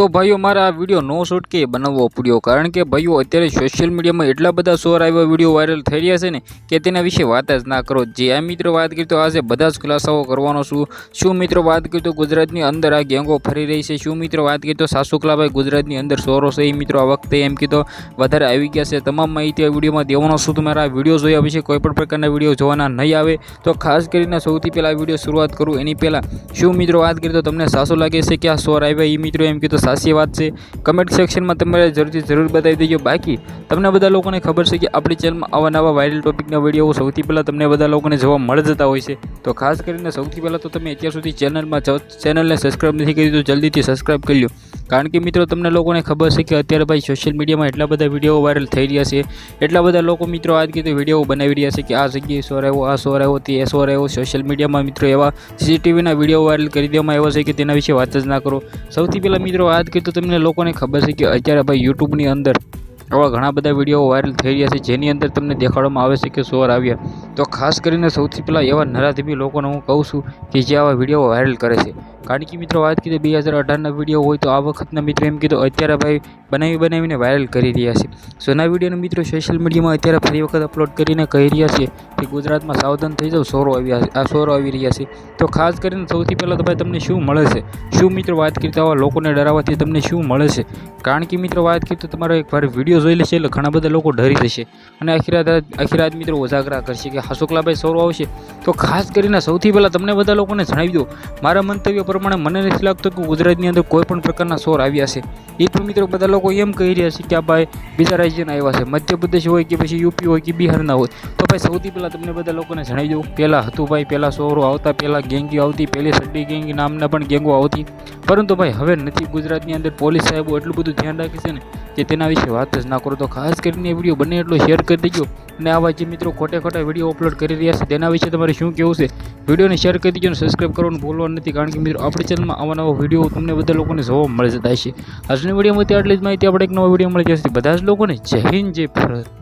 તો ભાઈઓ, મારે આ વીડિયો નો શૂટ કે બનાવવો પડ્યો? કારણ કે ભાઈઓ, અત્યારે સોશિયલ મીડિયામાં એટલા બધા સોર આવ્યા વીડિયો વાયરલ થઈ રહ્યા છે ને કે તેના વિશે વાત જ ના કરો. જે આ મિત્રો વાત કરી તો આજે બધા જ ખુલાસાઓ કરવાનો છું. શું મિત્રો વાત કરી તો ગુજરાતની અંદર આ ગેંગો ફરી રહી છે? શું મિત્રો વાત કરી તો સાસુકલાભાઈ ગુજરાતની અંદર સોરો છે? એ મિત્રો આ વખતે એમ કીધો, વધારે આવી ગયા છે. તમામ માહિતી આ વિડીયોમાં દેવાનો છું. તમારા આ વીડિયો જોયા પછી કોઈ પણ પ્રકારના વીડિયો જોવાના નહીં આવે. તો ખાસ કરીને સૌથી પહેલાં વીડિયો શરૂઆત કરું. એની પહેલાં શું મિત્રો વાત કરી તો તમને સાસુ લાગે છે કે આ સોર આવ્યા? એ મિત્રો એમ કીધું સાચી વાત છે. કમેન્ટ સેક્શનમાં તમારે જરૂરથી જરૂર બતાવી દેજો. બાકી, તમને બધા લોકોને ખબર છે કે આપણી ચેનલમાં આવા નવા વાયરલ ટોપિકના વીડિયો સૌથી પહેલાં તમને બધા લોકોને જોવા મળી જતા હોય છે. તો ખાસ કરીને સૌથી પહેલાં તો તમે અત્યાર સુધી ચેનલમાં ચેનલને સબસ્ક્રાઈબ નથી કરી તો જલ્દીથી સબસ્ક્રાઈબ કરી લો. કારણ કે મિત્રો તમને લોકોને ખબર છે કે અત્યારે ભાઈ સોશિયલ મીડિયામાં એટલા બધા વીડિયો વાયરલ થઈ રહ્યા છે. એટલા બધા લોકો મિત્રો આજ કીધું વીડિયો બનાવી રહ્યા છે કે આ જગ્યાએ સોર આવ્યો આ સોર આવ્યો તે સોર આવ્યો સોશિયલ મીડિયામાં મિત્રો એવા સીસીટીવીના વીડિયો વાયરલ કરી દેવામાં આવ્યા છે કે તેના વિશે વાત જ ના કરો. સૌથી પહેલાં મિત્રો આજ તો તમને લોકોને ખબર છે કે અત્યારે ભાઈ યુટ્યુબની અંદર આવા ઘણા બધા વીડિયો વાયરલ થઈ રહ્યા છે, જેની અંદર તમને દેખાડવામાં આવે છે કે સોર આવ્યા. તો ખાસ કરીને સૌથી પહેલાં એવા નરાધીમી લોકોને હું કહું છું કે જે આવા વીડિયો વાયરલ કરે છે. કારણ કે મિત્રો વાત કીધી બે હજાર અઢારના વીડિયો હોય તો આ વખતના મિત્રો એમ કીધું, અત્યારે ભાઈ બનાવી બનાવીને વાયરલ કરી રહ્યા છે. સોના વિડીયોના મિત્રો સોશિયલ મીડિયામાં અત્યારે ફરી વખત અપલોડ કરીને કહી રહ્યા છે કે ગુજરાતમાં સાવધાન થઈ જાવ સોરો આવ્યા આ સોરો આવી રહ્યા છે. તો ખાસ કરીને સૌથી પહેલાં તો ભાઈ તમને શું મળે છે? શું મિત્રો વાત કરતા હોય, લોકોને ડરાવવાથી તમને શું મળે છે? કારણ કે મિત્રો વાત કરી તો તમારો એક વાર વીડિયો જોઈ લેશે એટલે ઘણા બધા લોકો ડરી જશે. અને આખી આખીરાત આખી મિત્રો ઉજાગરા કરશે કે હાસુકલાભાઈ સોરો આવશે. તો ખાસ કરીને સૌથી પહેલાં તમને બધા લોકોને જણાવી દો મારા મંતવ્ય પ્રમાણે મને નથી લાગતું કે ગુજરાતની અંદર કોઈ પણ પ્રકારના સોર આવ્યા છે. એ તો મિત્રો બધા લોકો એમ કહી રહ્યા છે કે આ ભાઈ બીજા રાજ્યના આવ્યા છે. મધ્યપ્રદેશ હોય કે પછી યુપી હોય કે બિહારના હોય. તો ભાઈ સૌથી પહેલાં તમને બધા લોકોને જણાવી દઉં. પહેલાં હતું ભાઈ, પહેલાં સોરો આવતા, પહેલાં ગેંગીઓ આવતી, પહેલી સડ્ડી ગેંગી, નામના પણ ગેંગો આવતી. પરંતુ ભાઈ હવે નથી ગુજરાતની અંદર પોલીસ સાહેબો એટલું બધું ધ્યાન રાખે છે ને કે તેના વિશે વાત જ ના કરો તો ખાસ કરીને વીડિયો બને એટલો શેર કરી દેજો. અને આવા જે મિત્રો ખોટે ખોટા વીડિયો અપલોડ કરી રહ્યા છે, તેના વિશે તમારે શું કહેવું છે? વિડીયોને શેર કરી દેજો અને સબસ્ક્રાઈબ કરવાનું ભૂલવાનું નથી, કારણ કે મિત્રો આપણી ચેનલમાં આવા નવા વીડિયો તમને બધા લોકોને જોવા મળી જતા હશે આજની વિડીયોમાં આટલી જ માહિતી. આપણે એક નવો વીડિયો મળી જશે બધા જ લોકોને જય હિન્દ, જય ભારત.